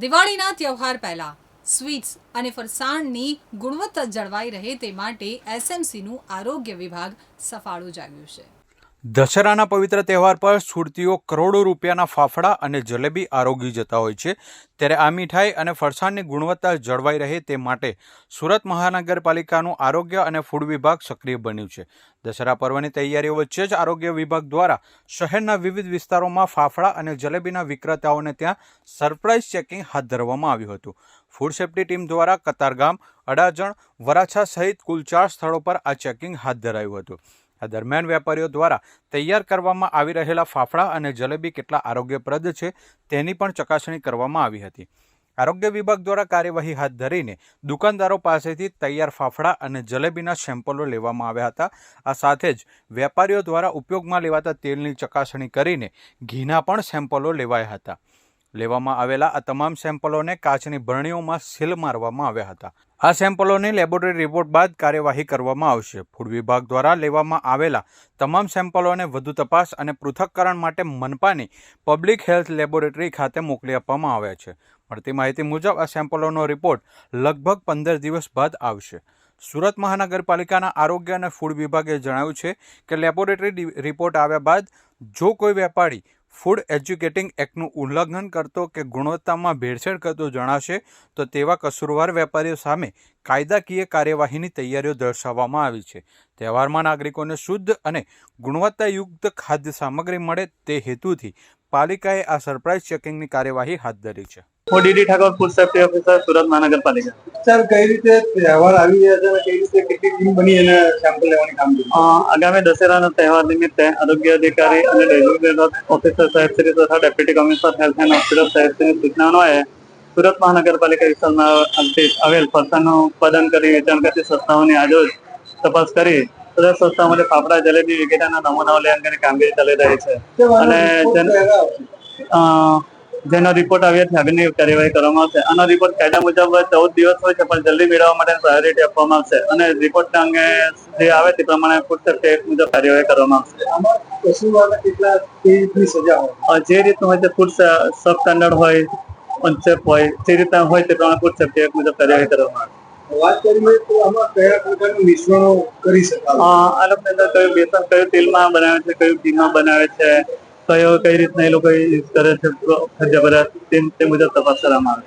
દિવાળીના તહેવાર પહેલા સ્વીટ્સ અને ફરસાણની ગુણવત્તા જળવાઈ રહે તે માટે એસએમસીનું આરોગ્ય વિભાગ સફાળું જાગ્યું છે. દશેરાના પવિત્ર તહેવાર પર સુરતીઓ કરોડો રૂપિયાના ફાફડા અને જલેબી આરોગી જતા હોય છે. ત્યારે આ મીઠાઈ અને ફરસાણની ગુણવત્તા જળવાઈ રહે તે માટે સુરત મહાનગરપાલિકાનું આરોગ્ય અને ફૂડ વિભાગ સક્રિય બન્યું છે. દશેરા પર્વની તૈયારીઓ વચ્ચે જ આરોગ્ય વિભાગ દ્વારા શહેરના વિવિધ વિસ્તારોમાં ફાફડા અને જલેબીના વિક્રેતાઓને ત્યાં સરપ્રાઇઝ ચેકિંગ હાથ ધરવામાં આવ્યું હતું. ફૂડ સેફ્ટી ટીમ દ્વારા કતારગામ, અડાજણ, વરાછા સહિત કુલ ચાર સ્થળો પર આ ચેકિંગ હાથ ધરાયું હતું. આ દરમિયાન વેપારીઓ દ્વારા તૈયાર કરવામાં આવી રહેલા ફાફડા અને જલેબી કેટલા આરોગ્યપ્રદ છે તેની પણ ચકાસણી કરવામાં આવી હતી. આરોગ્ય વિભાગ દ્વારા કાર્યવાહી હાથ ધરીને દુકાનદારો પાસેથી તૈયાર ફાફડા અને જલેબીના સેમ્પલો લેવામાં આવ્યા હતા. આ સાથે જ વેપારીઓ દ્વારા ઉપયોગમાં લેવાતા તેલની ચકાસણી કરીને ઘીના પણ સેમ્પલો લેવાયા હતા. લેવામાં આવેલા આ તમામ સેમ્પલોને કાચની ભરણીઓમાં સીલ મારવામાં આવ્યા હતા. આ સેમ્પલોની લેબોરેટરી રિપોર્ટ બાદ કાર્યવાહી કરવામાં આવશે. ફૂડ વિભાગ દ્વારા લેવામાં આવેલા તમામ સેમ્પલોને વધુ તપાસ અને પૃથક્કરણ માટે મનપાની પબ્લિક હેલ્થ લેબોરેટરી ખાતે મોકલી આપવામાં આવ્યા છે. મળતી માહિતી મુજબ, આ સેમ્પલોનો રિપોર્ટ લગભગ પંદર દિવસ બાદ આવશે. સુરત મહાનગરપાલિકાના આરોગ્ય અને ફૂડ વિભાગે જણાવ્યું છે કે, લેબોરેટરી રિપોર્ટ આવ્યા બાદ જો કોઈ વેપારી ફૂડ એજ્યુકેટિંગ એક્ટનું ઉલ્લંઘન કરતો કે ગુણવત્તામાં ભેળસેળ કરતો જણાશે, તો તેવા કસૂરવાર વેપારીઓ સામે કાયદાકીય કાર્યવાહીની તૈયારીઓ દર્શાવવામાં આવી છે. તહેવારમાં નાગરિકોને શુદ્ધ અને ગુણવત્તાયુક્ત ખાદ્ય સામગ્રી મળે તે હેતુથી પાલિકાએ આ સરપ્રાઇઝ ચેકિંગની કાર્યવાહી હાથ ધરી છે. હું DD Thakor food safety officer Surat મહાનગરપાલિકા. સર કઈ રીતે તહેવાર આવી રહ્યા છે અને કઈ રીતે કેટલી ટીમ બની અને સેમ્પલ લેવાની કામગીરી આગામી દશેરાના તહેવાર નિમિત્તે આરોગ્ય અધિકારી અને ડેઝિગ્નેટેડ ઓફિસર સાહેબ શ્રી તથા deputy commissioner health and hospital સાહેબ શ્રી સૂચના અન્વયે સુરત મહાનગરપાલિકા વિસ્તારમાં આવેલ ફરસાણનું ઉત્પાદન કરી વેચાણ કરતી સંસ્થાઓની આજરોજ તપાસ કરી તથા સંસ્થાઓમાંથી ફાફડા જલેબી વગેરેના નમૂનાઓ લે અંગેની કામગીરી ચાલી રહી છે. અને જેન- રિપોર્ટ આવ્યાથી આગળની કાર્યવાહી કરવામાં આવશે. આનો રિપોર્ટ કાયદા મુજબ ચૌદ દિવસ હોય છે પણ જલ્દી મેળવવા માટે પ્રાયોરિટી આપવામાં આવશે. અને રિપોર્ટ અંગે જે આવે તે પ્રમાણે ફૂડ સેફ્ટી એક્ટ મુજબ કાર્યવાહી કરવામાં આવશે. જે રીતનું હોય તે ફૂડ સબ સ્ટાન્ડર્ડ હોય અનસેફ હોય જે રીતના હોય તે પ્રમાણે ફૂડ સેફ્ટી એક્ટ મુજબ કાર્યવાહી કરવામાં આવશે. વાત કરીએ તો આમાં કયા પ્રકારનું મિશ્રણો કરી શકાય? આ લોકો કયું બેસન કયું તેલમાં બનાવે છે કયું ઘીમાં બનાવે છે કયો કઈ રીતના એ લોકો યુઝ કરે છે? ખાદ્ય પદાર્થ તે તે મુજબ તપાસ કરવામાં આવે.